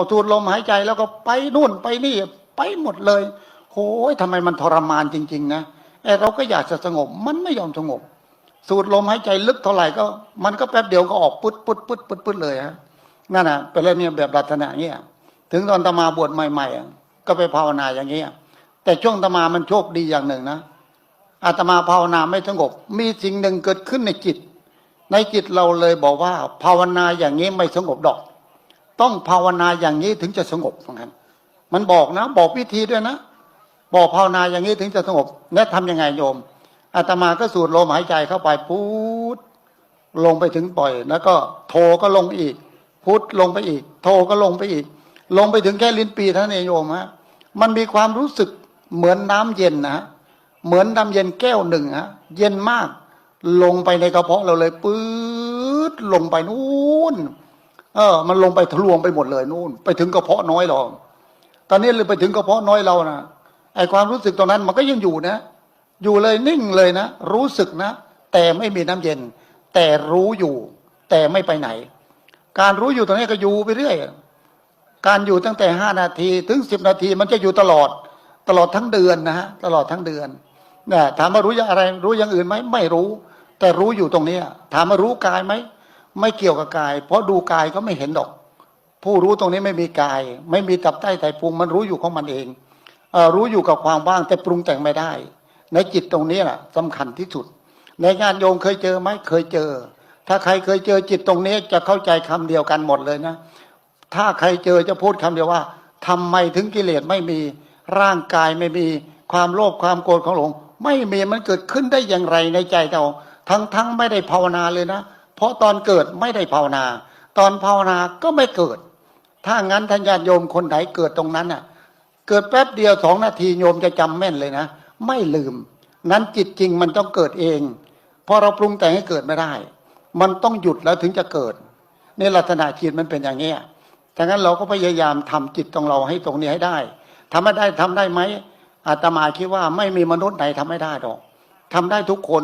มสูดลมหายใจ แล้วก็ไปนู่นไปนี่ไปหมดเลยโอ้ยทำไมมันทรมานจริง ๆ นะไอเราก็อยากจะสงบ มันไม่ยอมสงบ สูดลมหายใจลึกเท่าไหร่ก็ มันก็แป๊บเดียวก็ออกปุ๊ดปุ๊ดปุ๊ดปุ๊ดปุ๊ดเลยฮะนั่นน่ะเป็นเรื่องนี้แบบลักษณะเนี้ยถึงตอนตมาบวชใหม่ๆก็ไปภาวนาอย่างเงี้ยแต่ช่วงตมามันโชคดีอย่างหนึ่งนะอาตมาภาวนาไม่สงบ มีสิ่งหนึ่งเกิดขึ้นในจิต ในจิตเราเลยบอกว่า ภาวนาอย่างนี้ไม่สงบดอก ต้องภาวนาอย่างนี้ถึงจะสงบเหมือนกันมันบอกนะ บอกวิธีด้วยนะ บอกภาวนาอย่างนี้ถึงจะสงบและทำยังไงโยมอาตมาก็สูดลมหายใจเข้าไปพุทลงไปถึงปล่อย แล้วก็โทก็ลงอีก พุทลงไปอีก โทก็ลงไปอีก ลงไปถึงแค่ลิ้นปีท่านเองโยมฮะมันมีความรู้สึกเหมือนน้ำเย็นนะฮะเหมือนน้ำเย็นแก้วหนึ่งฮะเย็นมาก ลงไปในกระเพาะเราเลยปื๊ดลงไปนู่น เออ มันลงไปทะลวงไปหมดเลยนู่น ไปถึงกระเพาะน้อยเราตอนนี้เลยไปถึงกระเพาะน้อยเรานะไอความรู้สึกตรงนั้นมันก็ยังอยู่นะ อยู่เลยนิ่งเลยนะ รู้สึกนะ แต่ไม่มีน้ำเย็น แต่รู้อยู่ แต่ไม่ไปไหน การรู้อยู่ตรงนี้ก็อยู่ไปเรื่อย การอยู่ตั้งแต่ห้านาทีถึงสิบนาทีมันจะอยู่ตลอด ตลอดทั้งเดือนนะฮะ ตลอดทั้งเดือนนะถามว่ารู้อย่างอะไร รู้อย่างอื่นไหมไม่รู้ แต่รู้อยู่ตรงเนี้ถามว่ารู้กายไหม ไม่เกี่ยวกับกาย เพราะดูกายก็ไม่เห็นดอก ผู้รู้ตรงนี้ไม่มีกาย ไม่มีตับใต้ไตพุงมันรู้อยู่ของมันเองเอรู้อยู่กับความว่างแต่ปรุงแต่งไม่ได้ ในจิตตรงนี้แหละสำคัญที่สุด ในงานโยมเคยเจอไหมเคยเจอ ถ้าใครเคยเจอจิตตรงนี้จะเข้าใจคำเดียวกันหมดเลยนะ ถ้าใครเจอจะพูดคำเดียวว่าทำไมถึงกิเลสไม่มีร่างกายไม่มีความโลภความโกรธของหลง ไม่มีมันเกิดขึ้นได้อย่างไรในใจเราทั้งทั้งไม่ได้ภาวนาเลยนะ เพราะตอนเกิดไม่ได้ภาวนา ตอนภาวนาก็ไม่เกิด ถ้างั้นท่านญาติโยมคนไหนเกิดตรงนั้นน่ะ เกิดแป๊บเดียวสองนาทีโยมจะจำแม่นเลยนะ ไม่ลืม นั้นจิตจริงมันต้องเกิดเองพราะเราปรุงแต่งให้เกิดไม่ได้ มันต้องหยุดแล้วถึงจะเกิดนี่ลักษณะจิตมันเป็นอย่างนี้ดังนั้นเราก็พยายามทำจิตของเราให้ตรงนี้ให้ได้ทำไม่ได้ทำได้ไหมอาตมาคิดว่าไม่มีมนุษย์ไหนทำไม่ได้หรอกทำได้ทุกคน